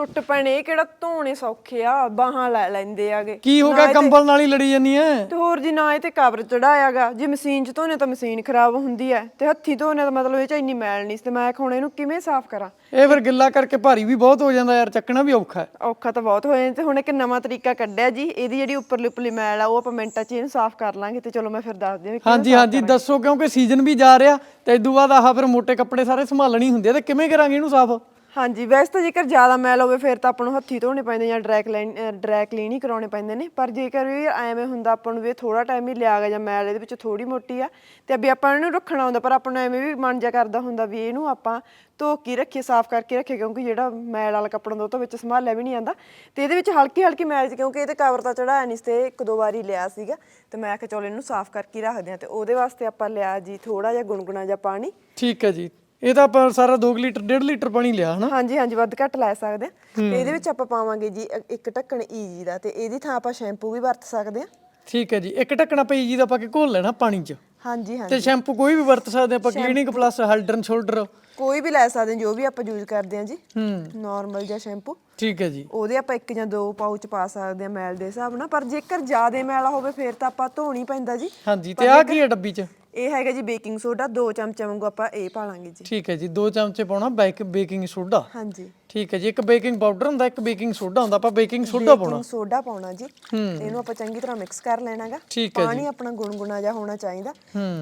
ਟੁੱਟ ਪੈਣੇ ਇਹ ਕਿਹੜਾ ਧੋਣੇ ਸੌਖੇ ਆ ਬਾਹਾਂ ਲੈ ਲੈਂਦੇ ਆਗੇ। ਕੀ ਹੋ ਗਿਆ? ਕੰਬਲ ਨਾਲ ਹੀ ਲੜੀ ਜਾਨੀ ਐ? ਤੇ ਹੋਰ ਜੀ ਨਾ ਇਹ ਤੇ ਕਬਰ ਚੜਾਇਆਗਾ। ਜੇ ਮਸ਼ੀਨ 'ਚ ਧੋਨੇ ਤਾਂ ਮਸ਼ੀਨ ਖਰਾਬ ਹੁੰਦੀ ਐ। ਤੇ ਹੱਥੀ ਧੋਨੇ ਤਾਂ ਮਤਲਬ ਇਹ 'ਚ ਇੰਨੀ ਮੈਲ ਨਹੀਂ ਸੀ। ਤੇ ਮੈਂ ਹੁਣ ਇਹਨੂੰ ਕਿਵੇਂ ਸਾਫ਼ ਕਰਾਂ? ਇਹ ਫਿਰ ਗਿੱਲਾ ਕਰਕੇ ਭਾਰੀ ਵੀ ਬਹੁਤ ਹੋ ਜਾਂਦਾ ਯਾਰ ਚੱਕਣਾ ਵੀ ਔਖਾ ਹੈ ਔਖਾ ਤਾਂ ਬਹੁਤ ਹੋਇਆ। ਤੇ ਹੁਣ ਇੱਕ ਨਵਾਂ ਤਰੀਕਾ ਕੱਢਿਆ ਜੀ। ਇਹਦੀ ਜਿਹੜੀ ਉੱਪਰਲੀ ਉੱਪਰਲੀ ਮੈਲ ਆ ਉਹ ਆਪਾਂ ਮਿੰਟਾਂ 'ਚ ਇਹਨੂੰ ਸਾਫ਼ ਕਰ ਲਾਂਗੇ। ਤੇ ਚਲੋ ਮੈਂ ਫਿਰ ਦੱਸ ਦਿਆਂ ਹਾਂਜੀ ਹਾਂਜੀ ਦੱਸੋ ਕਿਉਂਕਿ ਸੀਜ਼ਨ ਵੀ ਜਾ ਰਿਹਾ। ਤੇ ਇਦੋਂ ਬਾਅਦ ਆਹ ਫਿਰ ਮੋٹے ਕੱਪੜੇ ਸਾਰੇ ਸੰਭਾਲਣੀ ਹੁੰਦੇ ਆ। ਤੇ ਕਿਵੇਂ ਕਰਾਂਗੇ ਇਹਨੂੰ ਸਾਫ਼? ਹਾਂਜੀ, ਵੈਸੇ ਤਾਂ ਜੇਕਰ ਜ਼ਿਆਦਾ ਮੈਲ ਹੋਵੇ, ਫਿਰ ਤਾਂ ਆਪਾਂ ਨੂੰ ਹੱਥੀ ਧੋਣੇ ਪੈਂਦੇ ਜਾਂ ਡਰੈਕ ਲਾਈਨ ਡਰਾਈ ਕਲੀਨ ਹੀ ਕਰਾਉਣੇ ਪੈਂਦੇ ਨੇ। ਪਰ ਜੇਕਰ ਵੀ ਐਵੇਂ ਹੁੰਦਾ ਆਪਾਂ ਨੂੰ ਵੀ ਥੋੜਾ ਟਾਈਮ ਹੀ ਲਿਆ ਗਿਆ ਜਾਂ ਮੈਲ ਇਹਦੇ ਵਿੱਚ ਥੋੜੀ ਮੋਟੀ ਆ, ਤੇ ਵੀ ਆਪਾਂ ਇਹਨੂੰ ਰੱਖਣਾ ਹੁੰਦਾ, ਪਰ ਆਪਾਂ ਨੂੰ ਐਵੇਂ ਵੀ ਮਨ ਜਾ ਕਰਦਾ ਹੁੰਦਾ ਵੀ ਇਹਨੂੰ ਆਪਾਂ ਧੋ ਕੇ ਰੱਖੀਏ, ਸਾਫ਼ ਕਰਕੇ ਰੱਖੀਏ, ਕਿਉਂਕਿ ਜਿਹੜਾ ਮੈਲ ਵਾਲਾ ਕੱਪੜਾ ਹੁੰਦਾ ਉਹ ਤਾਂ ਵਿੱਚ ਸੰਭਾਲਿਆ ਵੀ ਨਹੀਂ ਜਾਂਦਾ। ਤੇ ਇਹਦੇ ਵਿੱਚ ਹਲਕੀ ਹਲਕੀ ਮੈਲ ਸੀ ਕਿਉਂਕਿ ਇਹ ਤੇ ਕਵਰ ਤਾਂ ਚੜਾਇਆ ਨਹੀਂ ਸੀ ਤੇ ਇੱਕ ਦੋ ਵਾਰੀ ਲਿਆ ਸੀਗਾ, ਤੇ ਮੈਂ ਕਿਹਾ ਚਲੋ ਇਹਨੂੰ ਸਾਫ਼ ਕਰਕੇ ਹੀ ਰੱਖਦੇ ਆ ਤੇ ਉਹਦੇ ਵਾਸਤੇ ਆਪਾਂ ਲਿਆ ਜੀ ਥੋੜਾ ਜਿਹਾ ਗੁਣਗੁਣਾ ਜਿਹਾ ਪਾਣੀ। ਠੀਕ ਹੈ ਜੀ। ਇਹ ਤਾਂ ਆਪਾਂ ਸਾਰਾ 2 ਲੀਟਰ 1.5 ਲੀਟਰ ਪਾਣੀ ਲਿਆ ਹਨਾ? ਹਾਂਜੀ ਹਾਂਜੀ ਵੱਧ ਘੱਟ ਲੈ ਸਕਦੇ ਆ ਤੇ ਇਹਦੇ ਵਿੱਚ ਆਪਾਂ ਪਾਵਾਂਗੇ ਜੀ ਇੱਕ ਢੱਕਣ ਈਜੀ ਦਾ ਤੇ ਇਹਦੀ ਥਾਂ ਆਪਾਂ ਸ਼ੈਂਪੂ ਵੀ ਵਰਤ ਸਕਦੇ ਆ ਠੀਕ ਹੈ ਜੀ। ਇੱਕ ਢੱਕਣਾ ਪਈ ਜੀ ਦਾ ਪਾ ਕੇ ਘੋਲ ਲੈਣਾ ਪਾਣੀ 'ਚ। ਹਾਂਜੀ ਹਾਂਜੀ। ਤੇ ਸ਼ੈਂਪੂ ਕੋਈ ਵੀ ਵਰਤ ਸਕਦੇ ਆਪਾਂ Clinic Plus Head and Shoulders ਕੋਈ ਵੀ ਲੈ ਸਕਦੇ ਆ, ਜੋ ਵੀ ਆਪਾਂ ਯੂਜ਼ ਕਰਦੇ ਆ ਜੀ। ਹੂੰ। ਨਾਰਮਲ ਜਿਹਾ ਸ਼ੈਂਪੂ। ਠੀਕ ਹੈ ਜੀ। ਉਹਦੇ ਆਪਾਂ ਇੱਕ ਜਾਂ ਦੋ ਪਾਊਚ ਪਾ ਸਕਦੇ ਆ ਮੈਲ ਦੇ ਹਿਸਾਬ ਨਾਲ ਪਰ ਜੇਕਰ ਜ਼ਿਆਦਾ ਮੈਲਾ ਹੋਵੇ ਫਿਰ ਤਾਂ ਆਪਾਂ ਧੋਣੀ ਪੈਂਦਾ ਜੀ। ਹਾਂਜੀ ਤੇ ਆਹ ਕੀ ਹੈ ਡੱਬੀ 'ਚ? ਇਹ ਹੈਗਾ ਜੀ ਬੇਕਿੰਗ ਸੋਡਾ ਦੋ ਚਮਚੇ ਵਾਂਗੂ ਆਪਾਂ ਇਹ ਪਾ ਲਾਂਗੇ ਜੀ। ਠੀਕ ਹੈ ਜੀ 2 ਚਮਚੇ ਪਾਉਣਾ ਬੇਕ ਬੇਕਿੰਗ ਸੋਡਾ। ਹਾਂਜੀ। ਠੀਕ ਹੈ ਜੀ ਇੱਕ ਬੇਕਿੰਗ ਪਾਊਡਰ ਹੁੰਦਾ ਇੱਕ ਬੇਕਿੰਗ ਸੋਡਾ ਹੁੰਦਾ ਆਪਾਂ ਬੇਕਿੰਗ ਸੋਡਾ ਪਾਉਣਾ। ਬੇਕਿੰਗ ਸੋਡਾ ਪਾਉਣਾ ਜੀ। ਇਹਨੂੰ ਆਪਾਂ ਚੰਗੀ ਤਰ੍ਹਾਂ ਮਿਕਸ ਕਰ ਲੈਣਾਗਾ। ਪਾਣੀ ਆਪਣਾ ਗੁਣਗੁਣਾ ਜਿਹਾ ਹੋਣਾ ਚਾਹੀਦਾ।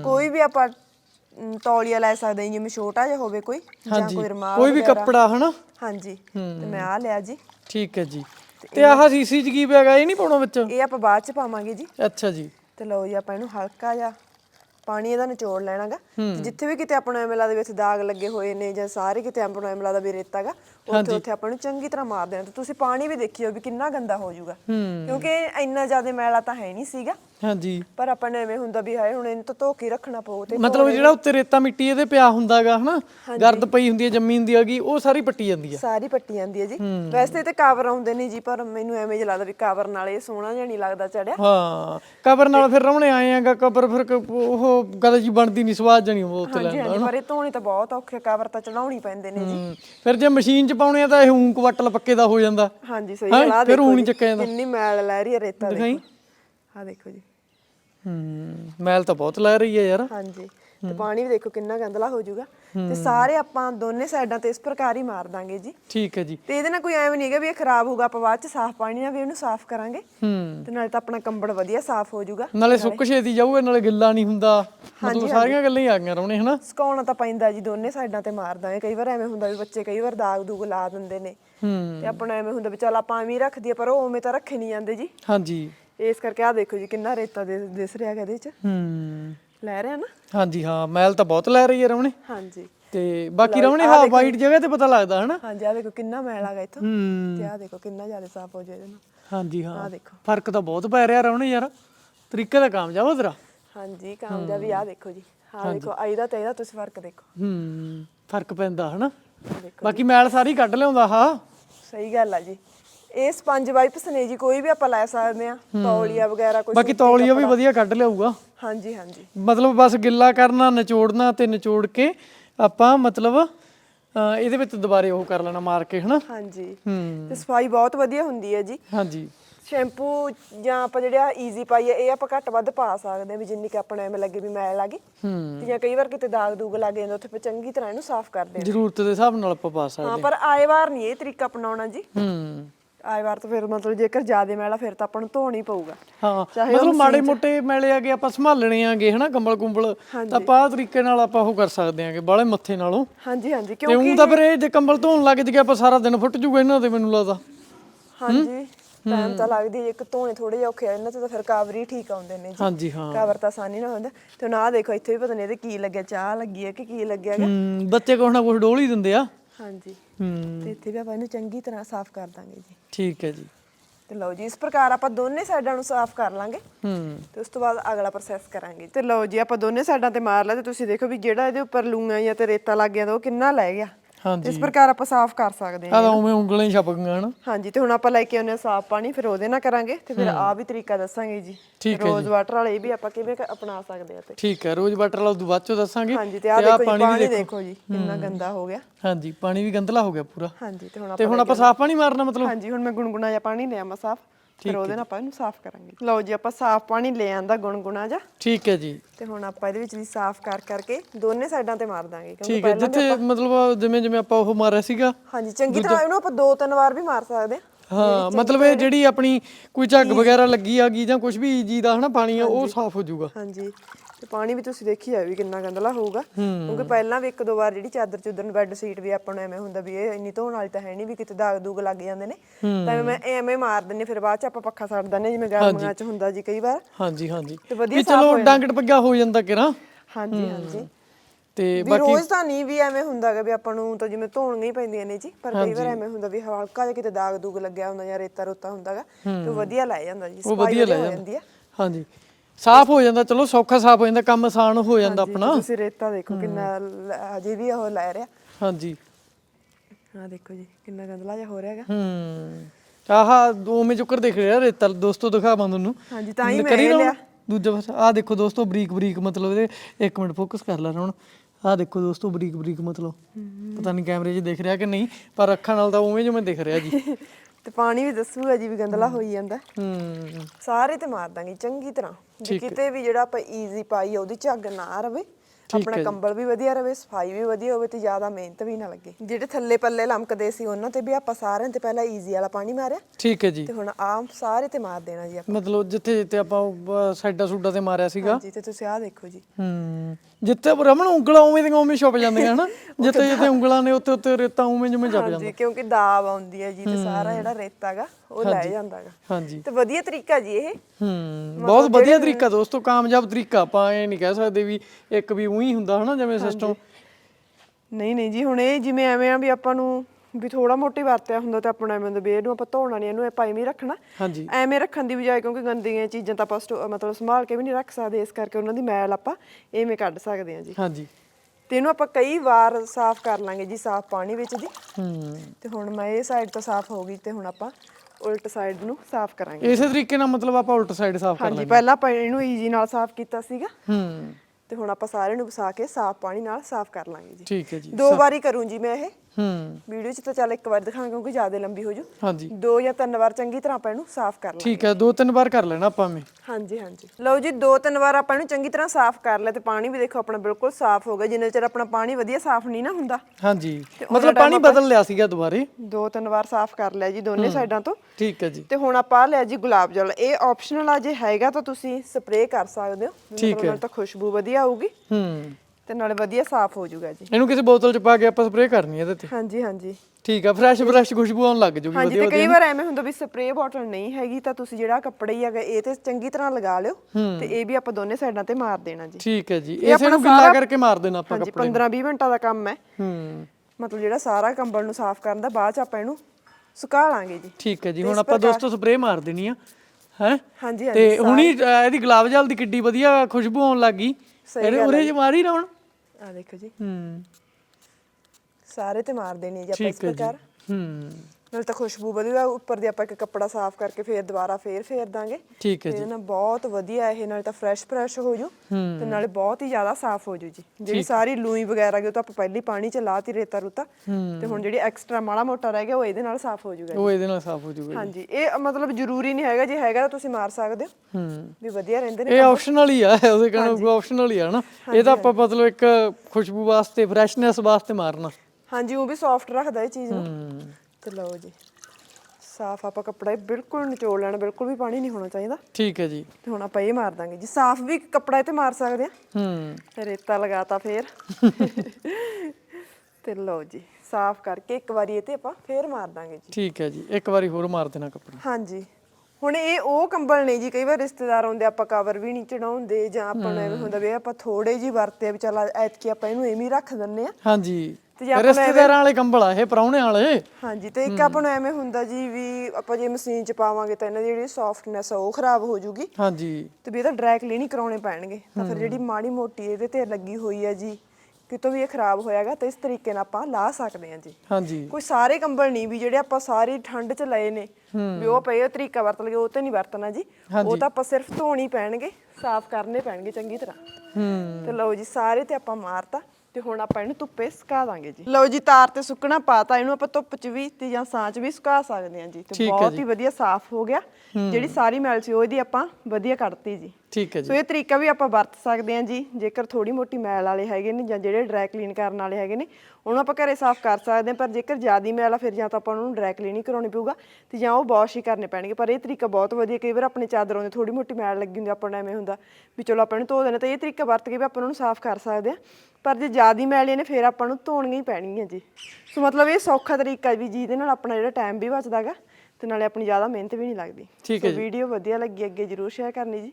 ਕੋਈ ਵੀ ਆਪਾਂ ਤੌਲੀਆ ਲੈ ਸਕਦੇ ਹਾਂ ਜਿਵੇਂ ਛੋਟਾ ਜਿਹਾ ਹੋਵੇ ਕੋਈ ਜਾਂ ਕੋਈ ਰਮਾਲ ਕੋਈ ਵੀ। ਕੱਪੜਾ ਹਨਾ? ਹਾਂਜੀ। ਤੇ ਮੈਂ ਆ ਲਿਆ ਜੀ। ਠੀਕ ਹੈ ਜੀ। ਤੇ ਆਹ ਸੀਸੀ 'ਚ ਕੀ ਪਿਆਗਾ ਇਹ ਨਹੀਂ ਪਾਉਣਾ ਵਿੱਚ? ਇਹ ਆਪਾਂ ਬਾਅਦ ਚ ਪਾਵਾਂਗੇ ਜੀ। ਅੱਛਾ ਜੀ। ਤੇ ਲਓ ਜੀ ਆਪਾਂ ਇਹਨੂੰ ਹਲਕਾ ਜਿਹਾ ਪਾਣੀ ਇਹਦਾ ਨਿਚੋੜ ਲੈਣਾਗਾ। ਜਿੱਥੇ ਵੀ ਕਿਤੇ ਆਪਾਂ ਨੂੰ ਐਵੇਂ ਲੱਗਦਾ ਵੀ ਇੱਥੇ ਦਾਗ ਲੱਗੇ ਹੋਏ ਨੇ ਜਾਂ ਸਾਰੇ ਕਿਤੇ ਆਪਾਂ ਨੂੰ ਐਵੇਂ ਲੱਗਦਾ ਵੀ ਰੇਤਾਗਾ ਉੱਥੇ ਉੱਥੇ ਆਪਾਂ ਨੂੰ ਚੰਗੀ ਤਰ੍ਹਾਂ ਮਾਰ ਦੇਣਾ। ਤੇ ਤੁਸੀਂ ਪਾਣੀ ਵੀ ਦੇਖਿਓ ਵੀ ਕਿੰਨਾ ਗੰਦਾ ਹੋ ਜਾਊਗਾ। ਕਿਉਂਕਿ ਇੰਨਾ ਜ਼ਿਆਦਾ ਮੈਲਾ ਤਾਂ ਹੈ ਨਹੀਂ ਸੀਗਾ। ਹਾਂਜੀ। ਪਰ ਆਪਾਂ ਨੂੰ ਐਵੇਂ ਹੁੰਦਾ ਵੀ ਹਾਏ ਹੁਣ ਇਹਨੂੰ ਤਾਂ ਧੋ ਕੇ ਰੱਖਣਾ ਪਊ ਤੇ ਮਤਲਬ ਜਿਹੜਾ ਉੱਤੇ ਰੇਤਾ ਮਿੱਟੀ ਇਹਦੇ ਪਿਆ ਹੁੰਦਾਗਾ ਹਨਾ? ਗਰਦ ਪਈ ਹੁੰਦੀ ਹੈ ਜੰਮੀ ਹੁੰਦੀ ਹੈਗੀ ਉਹ ਸਾਰੀ ਪੱਟੀ ਜਾਂਦੀ ਹੈ। ਸਾਰੀ ਪੱਟੀ ਜਾਂਦੀ ਹੈ ਜੀ। ਵੈਸੇ ਤੇ ਕਵਰ ਆਉਂਦੇ ਨੇ ਜੀ ਪਰ ਮੈਨੂੰ ਐਵੇਂ ਜਿਹਾ ਲੱਗਦਾ ਵੀ ਕਵਰ ਨਾਲ ਇਹ ਸੋਹਣਾ ਜਿਹਾ ਨਹੀਂ ਲੱਗਦਾ ਚੜਿਆ। ਹਾਂ ਕਬਰ ਨਾਲ ਫਿਰ ਰਮਣੇ ਆਏ ਆਗਾ ਕਬਰ ਫਿਰ ਕ- ਉਹ ਗੱਲ ਜੀ ਬਣਦੀ ਨਹੀਂ ਸਵਾਦ ਜਣੀ ਉਹ ਉੱਤੇ ਹਾਂਜੀ ਹਾਂਜੀ ਪਰ ਇਹ ਧੋਣੀ ਤਾਂ ਬਹੁਤ ਔਖੇ ਕਵਰ ਤਾਂ ਚੜਾਉਣੀ ਪੈਂਦੇ ਨੇ ਜੀ। ਹੂੰ। ਫਿਰ ਜੇ ਮਸ਼ੀਨ 'ਚ ਪਾਉਣੇ ਆ ਤਾਂ ਇਹ ਊਂਕ ਵੱਟਲ ਪੱਕੇ ਦਾ ਹੋ ਜਾਂਦਾ। ਹਾਂਜੀ ਸਹੀ ਹਾਂ, ਗੱਲ ਆ ਫਿਰ ਦੇਖੋ ਊਂ ਨੀ ਜੀ, ਚੱਕਿਆ ਜਾਂਦਾ। ਕਿੰਨੀ ਮੈਲ ਲੈ ਰਹੀ ਹੈ ਰੇਤਾ ਦਿਖਾਈ। ਦੇਖੋ ਜੀ। ਹੂੰ ਮੈਲ ਤਾਂ ਬਹੁਤ ਲੈ ਰਹੀ ਹੈ ਯਾਰ। ਹਾਂਜੀ ਤੇ ਪਾਣੀ ਵੀ ਦੇਖੋ ਕਿੰਨਾ ਗੰਦਲਾ ਹੋ ਜਾਊਗਾ। ਤੇ ਸਾਰੇ ਆਪਾਂ ਦੋਨੇ ਸਾਈਡਾਂ ਤੇ ਇਸ ਪ੍ਰਕਾਰ ਹੀ ਮਾਰ ਦਾਂਗੇ ਜੀ। ਠੀਕ ਹੈ ਜੀ। ਤੇ ਇਹਦੇ ਨਾਲ ਕੋਈ ਐਵੇਂ ਨਹੀਂ ਹੈਗਾ ਵੀ ਇਹ ਖਰਾਬ ਹੋਊਗਾ ਆਪਾਂ ਬਾਅਦ ਚ ਸਾਫ਼ ਪਾਣੀ ਨਾਲ ਵੀ ਇਹਨੂੰ ਸਾਫ਼ ਕਰਾਂਗੇ। ਹੂੰ। ਤੇ ਨਾਲੇ ਤਾਂ ਆਪਣਾ ਕੰਬੜ ਵਧੀਆ ਸਾਫ਼ ਹੋ ਜਾਊਗਾ। ਨਾਲੇ ਸੁੱਕ ਛੇਤੀ ਜਾਊਗਾ ਨਾਲੇ ਗਿੱਲਾ ਨਹੀਂ ਹੁੰਦਾ। ਮਤਲਬ ਸਾਰੀਆਂ ਗੱਲਾਂ ਹੀ ਆ ਗਈਆਂ ਰਮਣੇ ਹਨਾ? ਸੁਕਾਉਣਾ ਤਾਂ ਪੈਂਦਾ ਜੀ ਦੋਨੇ ਸਾਈਡਾਂ ਤੇ ਮਾਰ ਦਾਂਗੇ। ਕਈ ਵਾਰ ਐਵੇਂ ਹੁੰਦਾ ਵੀ ਬੱਚੇ ਕਈ ਵਾਰ ਦਾਗ ਦੂਗ ਲਾ ਦਿੰਦੇ ਨੇ। ਹੂੰ। ਤੇ ਆਪਣਾ ਐਵੇਂ ਹੁੰਦਾ ਵੀ ਚੱਲ ਆਪਾਂ ਐਵੇਂ ਹੀ ਰੱਖ ਦਈਏ ਪਰ ਉਹ ਉਵੇਂ ਤਾਂ ਰੱਖੇ ਨਹੀਂ ਜਾਂਦੇ ਜੀ। ਹਾਂਜੀ। ਇਸ ਕਰਕੇ ਆ ਦੇਖੋ ਜੀ ਕਿੰਨਾ ਰੇਤਾ ਦਿਸ ਰਿਹਾ ਹੈਗਾ ਇਹਦੇ ਚ। ਹੂੰ। ਲੈ ਰਿਹਾ ਨਾ? ਹਾਂਜੀ ਹਾਂ ਮੈਲ ਤਾਂ ਬਹੁਤ ਲੈ ਰਹੀ ਹੈ ਰਮਣੇ। ਹਾਂਜੀ। ਤੇ ਬਾਕੀ ਰਮਣੇ ਹਾਂ ਵਾਈਟ ਜਗ੍ਹਾ ਤੇ ਪਤਾ ਲੱਗਦਾ ਹਨਾ? ਹਾਂਜੀ ਆ ਦੇਖੋ ਕਿੰਨਾ ਮੈਲ ਆ ਗਿਆ ਇੱਥੋਂ। ਹੂੰ। ਤੇ ਆ ਦੇਖੋ ਕਿੰਨਾ ਜ਼ਿਆਦਾ ਸਾਫ਼ ਹੋ ਜਾਏ ਇਹਦੇ ਨਾਲ ਹਾਂਜੀ ਹਾਂ। ਆ ਦੇਖੋ। ਫ਼ਰਕ ਤਾਂ ਬਹੁਤ ਪੈ ਰਿਹਾ ਰਮਣੇ ਯਾਰ। ਤਰੀਕੇ ਦਾ ਕਾਮਯਾਬ ਹੋ ਤੇਰਾ ਹਾਂਜੀ ਕਾਮਯਾਬੀ ਆ ਦੇਖੋ ਜੀ। ਆ ਦੇਖੋ ਇਹਦਾ ਤੇ ਇਹਦਾ ਤੁਸੀਂ ਫ਼ਰਕ ਦੇਖੋ। ਹੂੰ ਫ਼ਰਕ ਪੈਂਦਾ ਹਨਾ? ਆਹ ਦੇਖੋ ਬਾਕੀ ਮੈਲ ਸਾਰੀ ਕੱਢ ਲਿਆਉਂਦਾ ਹਾਂ। ਸਹੀ ਗੱਲ ਆ ਜੀ। ਇਹ ਸਪੰਜ ਵਾਈਪਸ ਨੇ ਜੀ ਕੋਈ ਵੀ ਆਪਾਂ ਲੈ ਸਕਦੇ ਆ ਤੌਲੀਆ ਵਗੈਰਾ ਕੋਈ ਬਾਕੀ ਤੌਲੀਆ ਵੀ ਵਧੀਆ ਕੱਢ ਲਿਆਊਗਾ। ਹਾਂਜੀ ਹਾਂਜੀ। ਮਤਲਬ ਬਸ ਗਿੱਲਾ ਕਰਨਾ ਨਿਚੋੜਨਾ ਤੇ ਨਿਚੋੜ ਕੇ ਆਪਾਂ ਮਤਲਬ ਇਹਦੇ ਵਿੱਚ ਦੁਬਾਰੇ ਉਹ ਕਰ ਲੈਣਾ ਮਾਰ ਕੇ ਹਨਾ? ਹਾਂਜੀ। ਹੂੰ। ਤੇ ਸਫ਼ਾਈ ਬਹੁਤ ਵਧੀਆ ਹੁੰਦੀ ਹੈ ਜੀ। ਹਾਂਜੀ। ਸ਼ੈਂਪੂ ਜਾਂ ਆਪਾਂ ਜਿਹੜਾ ਈਜ਼ੀ ਪਾਈਏ ਇਹ ਆਪਾਂ ਘੱਟ ਵੱਧ ਪਾ ਸਕਦੇ ਆ ਵੀ ਜਿੰਨੀ ਕਿ ਆਪਾਂ ਨੂੰ ਐਵੇਂ ਲੱਗੇ ਵੀ ਮੈਲ ਲੱਗੇ ਹੂੰ। ਤੇ ਜਾਂ ਕਈ ਵਾਰ ਕਿਤੇ ਦਾਗ ਦੂਗ ਲੱਗ ਜਾਂਦਾ ਉੱਥੇ ਆਪਾਂ ਚੰਗੀ ਤਰ੍ਹਾਂ ਇਹਨੂੰ ਸਾਫ਼ ਕਰਦੇ ਜ਼ਰੂਰਤ ਦੇ ਹਿਸਾਬ ਨਾਲ ਆਪਾਂ ਪਾ ਹਾਂ ਸਕਦੇ ਪਰ ਆਏ ਵਾਰ ਨਹੀਂ ਇਹ ਤਰੀਕਾ ਅਪਣਾਉਣਾ ਜੀ। ਹੂੰ। ਆਏ ਵਾਰ ਤਾਂ ਫਿਰ ਮਤਲਬ ਜੇਕਰ ਜ਼ਿਆਦਾ ਮੈਲਾ ਫਿਰ ਤਾਂ ਆਪਾਂ ਨੂੰ ਧੋਣਾ ਪਊਗਾ। ਹਾਂ ਚਾਹੇ ਮਤਲਬ ਮਾੜੇ ਮੋਟੇ ਮੈਲੇ ਆਗੇ ਆਪਾਂ ਸੰਭਾਲਣੇ ਆਗੇ ਹਨਾ ਕੰਬਲ ਕੁੰਬਲ। ਤਾਂ ਆਪਾਂ ਆਹ ਤਰੀਕੇ ਨਾਲ ਆਪਾਂ ਉਹ ਕਰ ਸਕਦੇ ਆਗੇ ਬਾਲੇ ਮੱਥੇ ਨਾਲੋਂ। ਹਾਂਜੀ ਹਾਂਜੀ ਤੇ ਉਹ ਤਾਂ ਫਿਰ ਇਹ ਜੇ ਕੰਬਲ ਧੋਣ ਲੱਗ ਜਗੇ ਆਪਾਂ ਸਾਰਾ ਦਿਨ ਫੁੱਟ ਜੂਗਾ ਇਹਨਾਂ ਤੇ ਮੈਨੂੰ ਲੱਗਦਾ। ਹਾਂਜੀ ਟਾਈਮ ਤਾਂ ਲੱਗਦੀ ਹੈ, ਇੱਕ ਧੋਣੇ ਥੋੜੇ ਜਿਹਾ ਔਖੇ ਆ ਇਹਨਾਂ ਤੇ ਤਾਂ ਫਿਰ ਕਾਵਰੀ ਠੀਕ ਆਉਂਦੇ ਨੇ ਜੀ। ਹਾਂਜੀ ਹਾਂ। ਕਾਵਰ ਤਾਂ ਆਸਾਨੀ ਨਾਲ ਹੁੰਦਾ। ਤੇ ਹੁਣ ਆਹ ਦੇਖੋ ਇੱਥੇ ਵੀ ਪਤਾ ਨਹੀਂ ਇਹਦੇ ਕੀ ਲੱਗਿਆ ਚਾਹ ਲੱਗੀ ਹੈ ਕਿ ਕੀ ਲੱਗਿਆ ਹੂੰ ਬੱਚੇ ਕੁਛ ਨਾ ਕੁਛ ਡੋਲ ਹੀ ਦਿੰਦੇ ਆ। ਹਾਂਜੀ। ਹੂੰ। ਤੇ ਇੱਥੇ ਵੀ ਆਪਾਂ ਇਹਨੂੰ ਚੰਗੀ ਤਰ੍ਹਾਂ ਸਾਫ਼ ਕਰ ਦਾਂਗੇ ਜੀ। ਠੀਕ ਹੈ ਜੀ। ਤੇ ਲਓ ਜੀ ਇਸ ਪ੍ਰਕਾਰ ਆਪਾਂ ਦੋਨੇ ਸਾਈਡਾਂ ਨੂੰ ਸਾਫ਼ ਕਰ ਲਾਂਗੇ। ਹੂੰ। ਤੇ ਉਸ ਤੋਂ ਬਾਅਦ ਅਗਲਾ ਪ੍ਰੋਸੈਸ ਕਰਾਂਗੇ। ਤੇ ਲਓ ਜੀ ਆਪਾਂ ਦੋਨੇ ਸਾਈਡਾਂ ਤੇ ਮਾਰ ਲਿਆ ਤੇ ਤੁਸੀਂ ਦੇਖੋ ਵੀ ਜਿਹੜਾ ਇਹਦੇ ਉੱਪਰ ਲੂਆਂ ਜਾਂ ਤੇ ਰੇਤਾ ਲੱਗ ਗਿਆ ਤਾਂ ਉਹ ਕਿੰਨਾ ਲੈ ਗਿਆ। ਹਾਂਜੀ। ਇਸ ਪ੍ਰਕਾਰ ਆਪਾਂ ਸਾਫ਼ ਕਰ ਸਕਦੇ ਹਾਂ। ਆ ਤਾਂ ਉਵੇਂ ਉਂਗਲਾਂ ਹੀ ਛਪ ਗਈਆਂ ਹਨਾ? ਹਾਂਜੀ ਤੇ ਹੁਣ ਆਪਾਂ ਲੈ ਕੇ ਆਉਂਦੇ ਹਾਂ ਸਾਫ਼ ਪਾਣੀ ਫਿਰ ਉਹਦੇ ਨਾਲ ਕਰਾਂਗੇ ਤੇ ਫਿਰ ਆ ਵੀ ਤਰੀਕਾ ਦੱਸਾਂਗੇ ਜੀ। ਠੀਕ ਰੋਜ਼ ਵਾਟਰ ਵਾਲੇ ਵੀ ਆਪਾਂ ਕਿਵੇਂ ਕ- ਅਪਣਾ ਸਕਦੇ ਆ ਤੇ। ਠੀਕ ਹੈ ਰੋਜ਼ ਵਾਟਰ ਵਾਲਾ ਉਦੋਂ ਬਾਅਦ ਚੋਂ ਦੱਸਾਂਗੇ। ਹਾਂਜੀ ਤੇ ਆ ਦੇਖੋ ਜੀ ਪਾਣੀ ਦੇਖੋ। ਜੀ ਕਿੰਨਾ ਗੰਦਾ ਹੋ ਗਿਆ। ਹਾਂਜੀ ਪਾਣੀ ਵੀ ਗੰਦਲਾ ਹੋ ਗਿਆ ਪੂਰਾ। ਹਾਂਜੀ ਤੇ ਹੁਣ ਤੇ ਆਪਾਂ ਹੁਣ ਆਪਾਂ ਸਾਫ਼ ਪਾਣੀ ਮਾਰਨਾ ਮਤਲਬ? ਹਾਂਜੀ ਹੁਣ ਮੈਂ ਗੁਣਗੁਣਾ ਜਿਹਾ ਪਾਣੀ ਲਿਆ ਮੈਂ ਸਾਫ਼। ਫਿਰ ਉਹਦੇ ਨਾਲ ਆਪਾਂ ਇਹਨੂੰ ਸਾਫ਼ ਕਰਾਂਗੇ ਲਓ ਜੀ ਆਪਾਂ ਸਾਫ਼ ਪਾਣੀ ਲੈ ਆਂਦਾ ਗੁਣਗੁਣਾ ਜਿਹਾ। ਠੀਕ ਹੈ ਜੀ। ਤੇ ਹੁਣ ਆਪਾਂ ਇਹਦੇ ਵਿੱਚ ਦੀ ਸਾਫ਼ ਕਰ ਕਰਕੇ ਦੋਨੇ ਸਾਈਡਾਂ ਤੇ ਮਾਰ ਦਾਂਗੇ ਕਿਉਂਕਿ ਠੀਕ ਹੈ ਜਿੱਥੇ ਮਤਲਬ ਜਿਵੇਂ ਜਿਵੇਂ ਆਪਾਂ ਉਹ ਮਾਰਿਆ ਸੀਗਾ ਹਾਂਜੀ ਚੰਗੀ ਤਰ੍ਹਾਂ ਇਹਨੂੰ ਆਪਾਂ ਦੋ ਤਿੰਨ ਵਾਰ ਵੀ ਮਾਰ ਸਕਦੇ ਹਾਂ। ਹਾਂ ਮਤਲਬ ਇਹ ਜਿਹੜੀ ਆਪਣੀ ਕੋਈ ਝੱਗ ਵਗੈਰਾ ਲੱਗੀ ਆਗੀ ਜਾਂ ਕੁਝ ਵੀ ਈਜੀ ਦਾ ਹਨਾ ਪਾਣੀ ਆ ਉਹ ਸਾਫ਼ ਹੋ ਜਾਊਗਾ। ਹਾਂਜੀ। ਤੇ ਪਾਣੀ ਵੀ ਤੁਸੀਂ ਦੇਖੀ ਆ ਵੀ ਕਿੰਨਾ ਗੰਦਲਾ ਹੋਊਗਾ। ਕਿਉਂਕਿ ਪਹਿਲਾਂ ਵੀ ਇੱਕ ਦੋ ਵਾਰ ਜਿਹੜੀ ਚਾਦਰ ਚੁੱਦਰ ਬੈੱਡ ਸੀਟ ਵੀ ਆਪਾਂ ਨੂੰ ਐਵੇਂ ਹੁੰਦਾ ਵੀ ਇਹ ਇੰਨੀ ਧੋਣ ਵਾਲੀ ਤਾਂ ਹੈ ਨਹੀਂ ਵੀ ਕਿਤੇ ਦਾਗ ਦੂਗ ਲੱਗ ਜਾਂਦੇ ਨੇ। ਤਾਂ ਮੈਂ ਐਵੇਂ ਮਾਰ ਦਿੰਨੇ ਫਿਰ ਬਾਅਦ ਚ ਆਪਾਂ ਪੱਖਾ ਛੱਡ ਦਿੰਨੇ ਜਿਵੇਂ ਗਰਮੀਆਂ ਚ ਹੁੰਦਾ ਜੀ ਕਈ ਵਾਰ। ਹਾਂਜੀ ਹਾਂਜੀ। ਤੇ ਵਧੀਆ ਚਲੋ ਡੰਗਟ ਪੱਗਾ ਹੋ ਜਾਂਦਾ ਕਿਰਾ। ਹਾਂਜੀ ਹਾਂਜੀ। ਤੇ ਵੀ ਰੋਜ਼ ਤਾਂ ਨਹੀਂ ਵੀ ਐਵੇਂ ਹੁੰਦਾਗਾ ਵੀ ਆਪਾਂ ਨੂੰ ਤਾਂ ਜਿਵੇਂ ਧੋਣੀਆਂ ਹੀ ਪੈਂਦੀਆਂ ਨੇ ਜੀ ਪਰ ਕਈ ਵਾਰ ਐਵੇਂ ਹੁੰਦਾ ਵੀ ਹਲਕਾ ਜਿਹਾ ਕਿਤੇ ਦਾਗ ਦੂਗ ਲੱਗਿਆ ਹੁੰਦਾ ਜਾਂ ਰੇਤਾ ਰੋਤਾ ਹੁੰਦਾਗਾ ਤੇ ਵਧੀਆ ਲੈ ਜਾਂਦਾ ਜੀ ਸਫ਼ਾਈ ਹੋ ਜਾਂਦਾ। ਜਾਂਦੀ ਆ। ਹਾਂਜੀ। ਸਾਫ਼ ਹੋ ਜਾਂਦਾ ਚਲੋ ਸੌਖਾ ਸਾਫ਼ ਹੋ ਜਾਂਦਾ ਕੰਮ ਆਸਾਨ ਹੋ ਜਾਂਦਾ ਆਪਣਾ। ਤੁਸੀਂ ਰੇਤਾ ਦੇਖੋ ਕਿੰਨਾ ਲ- ਹਜੇ ਵੀ ਉਹ ਲੈ ਰਿਹਾ। ਹਾਂਜੀ। ਆ ਦੇਖੋ ਜੀ ਕਿੰਨਾ ਗੰਦਲਾ ਜਿਹਾ ਹੋ ਰਿਹਾਗਾ ਹੂੰ। ਆਹਾ ਉਵੇਂ ਚੁੱਕਰ ਦਿਖ ਰਿਹਾ ਰੇਤਾ ਦੋਸਤੋ ਦਿਖਾਵਾਂ ਤੁਹਾਨੂੰ। ਹਾਂਜੀ ਤਾਂ ਹੀ ਮੈਂ ਕਰੀ ਇਹ ਨਾ ਲਿਆ। ਦੂਜਾ ਪਾਸਾ ਆਹ ਦੇਖੋ ਦੋਸਤੋ ਬਰੀਕ ਬਰੀਕ ਮਤਲਬ ਇਹਦੇ ਇੱਕ ਮਿੰਟ ਫੋਕਸ ਕਰ ਲੈ ਹੁਣ ਆਹ ਦੇਖੋ ਦੋਸਤੋ ਬਰੀਕ ਬਰੀਕ ਮਤਲਬ। ਪਤਾ ਨਹੀਂ ਕੈਮਰੇ 'ਚ ਦਿਖ ਰਿਹਾ ਕਿ ਨਹੀਂ ਪਰ ਅੱਖਾਂ ਨਾਲ ਤਾਂ ਉਵੇਂ ਜਿਵੇਂ ਦਿਖ ਰਿਹਾ ਜੀ। ਤੇ ਪਾਣੀ ਵੀ ਦੱਸੂਗਾ ਜੀ ਵੀ ਗੰਦਲਾ ਹੋਈ ਜਾਂਦਾ। ਹੂੰ। ਸਾਰੇ ਤੇ ਮਾਰ ਦਾਂਗੇ ਚੰਗੀ ਤਰ੍ਹਾਂ। ਕਿਤੇ ਵੀ ਜਿਹੜਾ ਆਪਾਂ ਈਜ਼ੀ ਪਾਈ ਆ ਉਹਦੀ ਝੱਗ ਨਾ ਰਵੇ। ਆਪਣਾ ਕੰਬਲ ਵੀ ਵਧੀਆ ਰਵੇ ਸਫ਼ਾਈ ਵੀ ਵਧੀਆ ਹੋਵੇ ਤੇ ਜ਼ਿਆਦਾ ਮਿਹਨਤ ਵੀ ਨਾ ਲੱਗੇ। ਜਿਹੜੇ ਥੱਲੇ ਪੱਲੇ ਲਮਕਦੇ ਸੀ ਉਹਨਾਂ ਤੇ ਵੀ ਆਪਾਂ ਸਾਰਿਆਂ ਤੇ ਪਹਿਲਾਂ ਈਜ਼ੀ ਵਾਲਾ ਪਾਣੀ ਮਾਰਿਆ। ਠੀਕ ਹੈ ਜੀ। ਤੇ ਹੁਣ ਆਮ ਸਾਰੇ ਤੇ ਮਾਰ ਦੇਣਾ ਜੀ ਆਪਾਂ। ਮਤਲਬ ਜਿੱਥੇ ਜਿੱਥੇ ਆਪਾਂ ਸਾਈਡਾਂ ਸੂਡਾਂ ਤੇ ਮਾਰਿਆ ਸੀਗਾ। ਹਾਂਜੀ ਤੇ ਤੁਸੀਂ ਆਹ ਦੇਖੋ ਜੀ। ਹੂੰ ਜਿੱਥੇ ਰਮਣ ਉਂਗਲਾਂ ਉਵੇਂ ਦੀਆਂ ਉਵੇਂ ਛੁਪ ਜਾਂਦੀਆਂ ਹਨਾ? ਜਿੱਥੇ ਜਿੱਥੇ ਉਂਗਲਾਂ ਨੇ ਉੱਥੇ ਉੱਥੇ ਰੇਤਾ ਉਵੇਂ ਜਿਵੇਂ ਛਪ ਜਾਂਦਾ ਹਾਂਜੀ ਕਿਉਂਕਿ ਦਾਬ ਆਉਂਦੀ ਹੈ ਜੀ ਤੇ ਸਾਰਾ ਜਿਹੜਾ ਰੇਤਾਗਾ ਉਹ ਲੈ ਜਾਂਦਾਗਾ। ਹਾਂਜੀ। ਤੇ ਵਧੀਆ ਤਰੀਕਾ ਜੀ ਇਹ। ਹੂੰ ਬਹੁਤ ਵਧੀਆ ਤਰੀਕਾ ਦੋਸਤੋ ਕਾਮਯਾਬ ਤਰੀਕਾ ਆਪਾਂ ਇਹ ਨਹੀਂ ਕਹਿ ਸਕਦੇ ਵੀ ਇੱਕ ਵੀ ਉਹੀ ਹੁੰਦਾ ਹਨਾ ਜਿਵੇਂ ਸਿਸਟਮ ਨਹੀਂ ਨਹੀਂ ਜੀ ਹੁਣ ਇਹ ਜਿਵੇਂ ਐਵੇਂ ਆ ਵੀ ਆਪਾਂ ਨੂੰ ਵੀ ਥੋੜਾ ਮੋਟੀ ਵਰਤਿਆ ਹੁੰਦਾ ਤਾਂ ਆਪਣਾ ਐਵੇਂ ਹੁੰਦਾ ਵੀ ਇਹਨੂੰ ਆਪਾਂ ਧੋਣਾ ਨਹੀਂ ਇਹਨੂੰ ਇਹ ਪਾਈ ਵੀ ਰੱਖਣਾ। ਹਾਂਜੀ। ਐਵੇਂ ਰੱਖਣ ਦੀ ਬਜਾਏ ਕਿਉਂਕਿ ਗੰਦੀਆਂ ਚੀਜ਼ਾਂ ਤਾਂ ਆਪਾਂ ਸਟੋ- ਮਤਲਬ ਸੰਭਾਲ ਕੇ ਵੀ ਨਹੀਂ ਰੱਖ ਸਕਦੇ ਇਸ ਕਰਕੇ ਉਹਨਾਂ ਦੀ ਮੈਲ ਆਪਾਂ ਐਵੇਂ ਕੱਢ ਸਕਦੇ ਹਾਂ ਜੀ। ਹਾਂਜੀ। ਤੇ ਇਹਨੂੰ ਆਪਾਂ ਕਈ ਵਾਰ ਸਾਫ਼ ਕਰ ਲਾਂਗੇ ਜੀ ਸਾਫ਼ ਪਾਣੀ ਵਿੱਚ ਦੀ ਹੂੰ। ਤੇ ਹੁਣ ਮੈਂ ਇਹ ਸਾਈਡ ਤੋਂ ਸਾਫ਼ ਹੋ ਗਈ ਤੇ ਹੁਣ ਆਪਾਂ ਉਲਟ ਸਾਈਡ ਨੂੰ ਸਾਫ਼ ਕਰਾਂਗੇ। ਇਸੇ ਤਰੀਕੇ ਨਾਲ ਮਤਲਬ ਆਪਾਂ ਉਲਟ ਸਾਈਡ ਸਾਫ਼ ਕਰ ਹਾਂਜੀ ਪਹਿਲਾਂ ਆਪਾਂ ਇਹਨੂੰ ਈਜ਼ੀ ਨਾਲ ਸਾਫ਼ ਕੀਤਾ ਸੀਗਾ। ਹੂੰ। ਤੇ ਹੁਣ ਆਪਾਂ ਸਾਰਿਆਂ ਨੂੰ ਵਸਾ ਕੇ ਸਾਫ਼ ਪਾਣੀ ਨਾਲ ਸਾਫ਼ ਕਰ ਲਾਂਗੇ ਜੀ। ਠੀਕ ਹੈ ਜੀ ਦੋ ਵਾਰੀ ਕਰੂੰ ਜੀ ਮੈਂ ਇਹ। ਹੂੰ। ਵੀਡੀਓ 'ਚ ਤਾਂ ਚੱਲ ਇੱਕ ਵਾਰ ਦਿਖਾਵਾਂ ਕਿਉਂਕਿ ਜ਼ਿਆਦਾ ਲੰਬੀ ਹੋ ਜੂ। ਹਾਂਜੀ। ਦੋ ਜਾਂ ਤਿੰਨ ਵਾਰ ਚੰਗੀ ਤਰ੍ਹਾਂ ਆਪਾਂ ਇਹਨੂੰ ਸਾਫ਼ ਕਰ ਲਾਂਗੇ ਠੀਕ ਹੈ। ਦੋ ਤਿੰਨ ਵਾਰ ਕਰ ਲੈਣਾ ਆਪਾਂ ਮੈਂ ਹਾਂਜੀ ਹਾਂਜੀ। ਲਓ ਜੀ ਦੋ ਤਿੰਨ ਵਾਰ ਆਪਾਂ ਇਹਨੂੰ ਚੰਗੀ ਤਰ੍ਹਾਂ ਸਾਫ਼ ਕਰ ਲਿਆ ਤੇ ਪਾਣੀ ਵੀ ਦੇਖੋ ਆਪਣਾ ਬਿਲਕੁਲ ਸਾਫ਼ ਹੋ ਗਿਆ। ਜਿੰਨੇ ਚਿਰ ਆਪਣਾ ਪਾਣੀ ਵਧੀਆ ਸਾਫ਼ ਨਹੀਂ ਨਾ ਹੁੰਦਾ। ਹਾਂਜੀ। ਮਤਲਬ ਪਾਣੀ ਬਦਲ ਲਿਆ ਸੀਗਾ ਦੁਬਾਰੇ। ਦੋ ਤਿੰਨ ਵਾਰ ਸਾਫ਼ ਕਰ ਲਿਆ ਜੀ ਦੋਨੇ ਸਾਈਡਾਂ ਤੋਂ। ਠੀਕ ਹੈ ਜੀ। ਤੇ ਹੁਣ ਆਪਾਂ ਲਿਆ ਜੀ ਗੁਲਾਬ ਜਲ। ਇਹ ਆਪਸ਼ਨਲ ਆ ਜੇ ਹੈਗਾ ਤਾਂ ਤੁਸੀਂ ਸਪਰੇਅ ਕਰ ਸਕਦੇ ਹੋ। ਠੀਕ ਨਾਲ ਤਾਂ ਖੁਸ਼ਬੂ ਵਧੀਆ ਆਊਗੀ। ਹੂੰ। ਤੇ ਨਾਲੇ ਵਧੀਆ ਸਾਫ਼ ਹੋ ਜਾਊਗਾ ਜੀ। ਇਹਨੂੰ ਕਿਸੇ ਬੋਤਲ 'ਚ ਪਾ ਕੇ ਆਪਾਂ ਸਪਰੇਅ ਕਰਨੀ ਹੈ ਇਹਦੇ ਤੇ। ਹਾਂਜੀ ਹਾਂਜੀ। ਠੀਕ ਆ ਫਰੈਸ਼ ਫਰੈਸ਼ ਖੁਸ਼ਬੂ ਆਉਣ ਲੱਗ ਜੂਗੀ ਹਾਂਜੀ ਤੇ ਕਈ ਵਾਰ ਐਵੇਂ ਹੁੰਦਾ ਵੀ ਸਪਰੇਅ ਬੋਟਲ ਨਹੀਂ ਹੈਗੀ ਤਾਂ ਤੁਸੀਂ ਜਿਹੜਾ ਕੱਪੜਾ ਹੀ ਹੈਗਾ ਇਹ ਤੇ ਚੰਗੀ ਤਰ੍ਹਾਂ ਲਗਾ ਲਿਓ ਤੇ ਇਹ ਵੀ ਆਪਾਂ ਦੋਨੇ ਸਾਈਡਾਂ ਤੇ ਮਾਰ ਦੇਣਾ ਜੀ। ਠੀਕ ਹੈ ਜੀ। ਇਸੇ ਨੂੰ ਗਿੱਲਾ ਕਰਕੇ ਮਾਰ ਦੇਣਾ ਆਪਾਂ ਹਾਂਜੀ 15 20 ਮਿੰਟਾਂ ਦਾ ਕੰਮ ਹੈ। ਹੂੰ। ਮਤਲਬ ਜਿਹੜਾ ਸਾਰਾ ਕੰਬਲ ਨੂੰ ਸਾਫ਼ ਕਰਨ ਦਾ ਬਾਅਦ ਚ ਆਪਾਂ ਇਹਨੂੰ ਸੁਕਾ ਲਾਂਗੇ ਜੀ। ਠੀਕ ਹੈ ਜੀ ਹੁਣ ਆਪਾਂ ਦੋਸਤੋ ਸਪਰੇਅ ਮਾਰ ਦੇਣੀ ਆ ਹੈ? ਹਾਂਜੀ ਤੇ ਹੁਣੀ ਇਹਦੀ ਗੁਲਾਬ ਜਲ ਦੀ ਕਿੱਡੀ ਵਧੀਆ ਖੁਸ਼ਬੂ ਆਉਣ ਲੱਗ ਇਹਦੇ ਉਰੇ ਚ ਮਾਰੀ ਨਾ ਹੁਣ। ਆ ਦੇਖੋ ਜੀ। ਹੂੰ। ਸਾਰੇ ਤੇ ਮਾਰ ਦੇਣੀ ਜੀ ਆਪਾਂ ਇਸ ਠੀਕ ਹੈ ਜੀ। ਪ੍ਰਕਾਰ। ਹੂੰ। ਨਾਲ ਤਾਂ ਖੁਸ਼ਬੂ ਵਧੀਆ ਉੱਪਰ ਦੀ ਆਪਾਂ ਇੱਕ ਕੱਪੜਾ ਸਾਫ਼ ਕਰਕੇ ਫੇਰ ਦੁਬਾਰਾ ਫੇਰ ਫੇਰ ਦਾਂਗੇ ਠੀਕ ਹੈ ਜੀ। ਇਹਦੇ ਨਾਲ ਬਹੁਤ ਵਧੀਆ ਇਹ ਨਾਲ ਤਾਂ ਫਰੈਸ਼ ਫਰੈਸ਼ ਹੋ ਜੂ ਤੇ ਨਾਲੇ ਬਹੁਤ ਹੀ ਜ਼ਿਆਦਾ ਸਾਫ਼ ਹੋ ਜੂ ਜੀ। ਜਿਹੜੀ ਸਾਰੀ ਲੂਈ ਵਗੈਰਾ ਗਈ ਉਹ ਤਾਂ ਆਪਾਂ ਪਹਿਲੀ ਪਾਣੀ ਚ ਲਾਤੀ ਰੇਤਾ ਰੁਤਾ। ਤੇ ਹੁਣ ਜਿਹੜੀ ਐਕਸਟਰਾ ਮਾੜਾ ਮੋਟਾ ਰਹਿ ਗਿਆ ਉਹ ਇਹਦੇ ਨਾਲ ਸਾਫ਼ ਹੋ ਜੂਗਾ ਉਹ ਇਹਦੇ ਨਾਲ ਸਾਫ਼ ਹੋ ਜਾਊਗਾ ਹਾਂਜੀ ਇਹ ਮਤਲਬ ਜ਼ਰੂਰੀ ਨਹੀਂ ਹੈਗਾ ਜੇ ਹੈਗਾ ਤਾਂ ਤੁਸੀਂ ਮਾਰ ਸਕਦੇ ਹੋ। ਹੂੰ। ਵੀ ਵਧੀਆ ਰਹਿੰਦੇ ਨੇ ਇਹ ਆਪਸ਼ਨਲ ਹੀ ਆ ਉਹਦੇ ਕਹਿੰਦਾ ਆਪਸ਼ਨਲ ਹੀ ਆ ਨਾ। ਇਹ ਤਾਂ ਆਪਾਂ ਮਤਲਬ ਇੱਕ ਖੁਸ਼ਬੂ ਵਾਸਤੇ ਫਰੈਸ਼ਨੈਸ ਵਾਸਤੇ ਮਾਰਨਾ। ਹਾਂਜੀ ਉਹ ਵੀ ਸੌਫਟ ਰੱਖਦਾ ਇਹ ਚੀਜ਼ ਨੂੰ। ਤੇ ਲਓ ਜੀ ਸਾਫ਼ ਆਪਾਂ ਕੱਪੜਾ ਇਹ ਬਿਲਕੁਲ ਨਿਚੋੜ ਲੈਣਾ ਬਿਲਕੁਲ ਵੀ ਪਾਣੀ ਨਹੀਂ ਹੋਣਾ ਚਾਹੀਦਾ। ਠੀਕ ਹੈ ਜੀ। ਤੇ ਹੁਣ ਆਪਾਂ ਇਹ ਮਾਰ ਦਾਂਗੇ ਜੀ। ਸਾਫ਼ ਵੀ ਕੱਪੜਾ ਇਹ ਤੇ ਮਾਰ ਸਕਦੇ ਆ। ਹੂੰ। ਤੇ ਰੇਤਾ ਲਗਾਤਾ ਫੇਰ। ਤੇ ਲਓ ਜੀ ਸਾਫ਼ ਕਰਕੇ ਇੱਕ ਵਾਰੀ ਇਹ ਤੇ ਆਪਾਂ ਫੇਰ ਮਾਰ ਦਾਂਗੇ ਜੀ। ਠੀਕ ਹੈ ਜੀ ਇੱਕ ਵਾਰੀ ਹੋਰ ਮਾਰ ਦੇਣਾ ਕੱਪੜਾ। ਹਾਂਜੀ। ਹੁਣ ਇਹ ਉਹ ਕੰਬਲ ਨੇ ਜੀ ਕਈ ਵਾਰ ਰਿਸ਼ਤੇਦਾਰ ਆਉਂਦੇ ਆਪਾਂ ਕਵਰ ਵੀ ਨਹੀਂ ਚੜਾਉਂਦੇ ਜਾਂ ਆਪਾਂ ਨੂੰ ਐਵੇਂ ਹੁੰਦਾ ਵੀ ਆਪਾਂ ਥੋੜੇ ਜੀ ਵਰਤੇ ਵੀ ਚੱਲ ਐਤਕੀ ਆਪਾਂ ਇਹਨੂੰ ਐਵੇਂ ਹੀ ਰੱਖ ਦਿੰਨੇ ਆ। ਹਾਂਜੀ। ਤੇ ਜੇ ਆਪਾਂ ਰਿਸ਼ਤੇਦਾਰਾਂ ਵਾਲੇ ਕੰਬਲ ਆ ਇਹ ਪਰੌਣੇ ਵਾਲੇ। ਹਾਂਜੀ ਤੇ ਇੱਕ ਆਪਾਂ ਨੂੰ ਐਵੇਂ ਹੁੰਦਾ ਜੀ ਵੀ ਆਪਾਂ ਜੇ ਮਸ਼ੀਨ 'ਚ ਪਾਵਾਂਗੇ ਤਾਂ ਇਹਨਾਂ ਦੀ ਜਿਹੜੀ ਸੌਫਟਨੈਸ ਆ ਉਹ ਖਰਾਬ ਹੋ ਜੂਗੀ ਹਾਂਜੀ। ਤੇ ਵੀ ਇਹਦਾ ਡਰਾਈ ਕਲੀਨ ਹੀ ਕਰਾਉਣੇ ਪੈਣਗੇ। ਤਾਂ ਫਿਰ ਜਿਹੜੀ ਮਾੜੀ ਮੋਟੀ ਇਹਦੇ ਤੇ ਲੱਗੀ ਹੋਈ ਹੈ ਜੀ ਕਿਤੋਂ ਵੀ ਇਹ ਖਰਾਬ ਹੋਇਆਗਾ ਤਾਂ ਇਸ ਤਰੀਕੇ ਨਾਲ ਆਪਾਂ ਲਾ ਸਕਦੇ ਹਾਂ ਜੀ। ਹਾਂਜੀ। ਕੋਈ ਸਾਰੇ ਕੰਬਲ ਨਹੀਂ ਵੀ ਜਿਹੜੇ ਆਪਾਂ ਸਾਰੀ ਠੰਡ 'ਚ ਲਏ ਨੇ ਵੀ ਉਹ ਪਏ ਉਹ ਤਰੀਕਾ ਵਰਤ ਲਗੇ ਉਹ ਤੇ ਨਹੀਂ ਵਰਤਣਾ ਜੀ। ਉਹ ਤਾਂ ਆਪਾਂ ਸਿਰਫ ਧੋਣੀ ਪੈਣਗੇ ਸਾਫ਼ ਕਰਨੇ ਪੈਣਗੇ ਚੰਗੀ ਤਰ੍ਹਾਂ। ਹੂੰ। ਤੇ ਲਓ ਜੀ ਸਾਰੇ ਤੇ ਆਪਾਂ ਮਾਰਤਾ। ਤੇ ਹੁਣ ਆਪਾਂ ਇਹਨੂੰ ਧੁੱਪੇ ਸੁਕਾ ਦਾਂਗੇ ਜੀ। ਲਓ ਜੀ ਤਾਰ ਤੇ ਸੁੱਕਣਾ ਪਾਤਾ ਇਹਨੂੰ ਆਪਾਂ ਧੁੱਪ 'ਚ ਵੀ ਤੇ ਜਾਂ ਛਾਂ 'ਚ ਵੀ ਸੁਕਾ ਸਕਦੇ ਹਾਂ ਜੀ। ਤੇ ਬਹੁਤ। ਹੀ ਵਧੀਆ ਸਾਫ਼ ਹੋ ਗਿਆ। ਜਿਹੜੀ ਸਾਰੀ ਮੈਲ ਸੀ ਉਹ ਇਹਦੀ ਆਪਾਂ ਵਧੀਆ ਕੱਢਤੀ ਜੀ। ਠੀਕ ਹੈ ਸੋ ਜੀ ਇਹ ਤਰੀਕਾ ਵੀ ਆਪਾਂ ਵਰਤ ਸਕਦੇ ਹਾਂ ਜੀ ਜੇਕਰ ਥੋੜੀ ਮੋਟੀ ਮੈਲ ਵਾਲੇ ਹੈਗੇ ਨੇ ਜਾਂ ਜਿਹੜੇ ਡਰਾਈ ਕਲੀਨ ਕਰਨ ਵਾਲੇ ਹੈਗੇ ਨੇ ਉਹਨੂੰ ਆਪਾਂ ਘਰੇ ਸਾਫ਼ ਕਰ ਸਕਦੇ ਹਾਂ ਪਰ ਜੇਕਰ ਜ਼ਿਆਦੀ ਮੈਲ ਆ ਫਿਰ ਜਾਂ ਤਾਂ ਆਪਾਂ ਉਹਨੂੰ ਡਰਾਈ ਕਲੀਨ ਹੀ ਕਰਾਉਣੀ ਪਊਗਾ ਤੇ ਜਾਂ ਉਹ ਵਾਸ਼ ਹੀ ਕਰਨੇ ਪੈਣਗੇ। ਪਰ ਇਹ ਤਰੀਕਾ ਬਹੁਤ ਵਧੀਆ ਕਈ ਵਾਰ ਆਪਣੇ ਚਾਦਰਾਂ ਤੇ ਥੋੜੀ ਮੋਟੀ ਮੈਲ ਲੱਗੀ ਹੁੰਦੀ ਆਪਾਂ ਨੂੰ ਐਵੇਂ ਹੁੰਦਾ ਵੀ ਚਲੋ ਆਪਾਂ ਇਹਨੂੰ ਧੋ ਦੇਣਾ ਤਾਂ ਇਹ ਤਰੀਕਾ ਵਰਤ ਕੇ ਵੀ ਆਪਾਂ ਉਹਨੂੰ ਸਾਫ਼ ਕਰ ਸਕਦੇ ਹਾਂ। ਪਰ ਜੇ ਜ਼ਿਆਦੀ ਮੈਲ ਨੇ ਫਿਰ ਆਪਾਂ ਨੂੰ ਧੋਣੀਆਂ ਹੀ ਪੈਣਗੀਆਂ ਜੀ। ਸੋ ਮਤਲਬ ਇਹ ਸੌਖਾ ਤਰੀਕਾ ਵੀ ਜਿਹਦੇ ਨਾਲ ਆਪਣਾ ਜਿਹੜਾ ਟਾਈਮ ਵੀ ਬਚਦਾਗਾ ਤੇ ਨਾਲੇ ਆਪਣੀ ਜ਼ਿਆਦਾ ਮਿਹਨਤ ਵੀ ਨਹੀਂ ਲੱਗਦੀ। ਠੀਕ ਹੈ ਸੋ ਵੀਡੀਓ ਵਧੀਆ ਲੱਗੀ ਅੱਗੇ ਜਰੂਰ ਸ਼ੇਅਰ ਕਰਨੀ ਜੀ।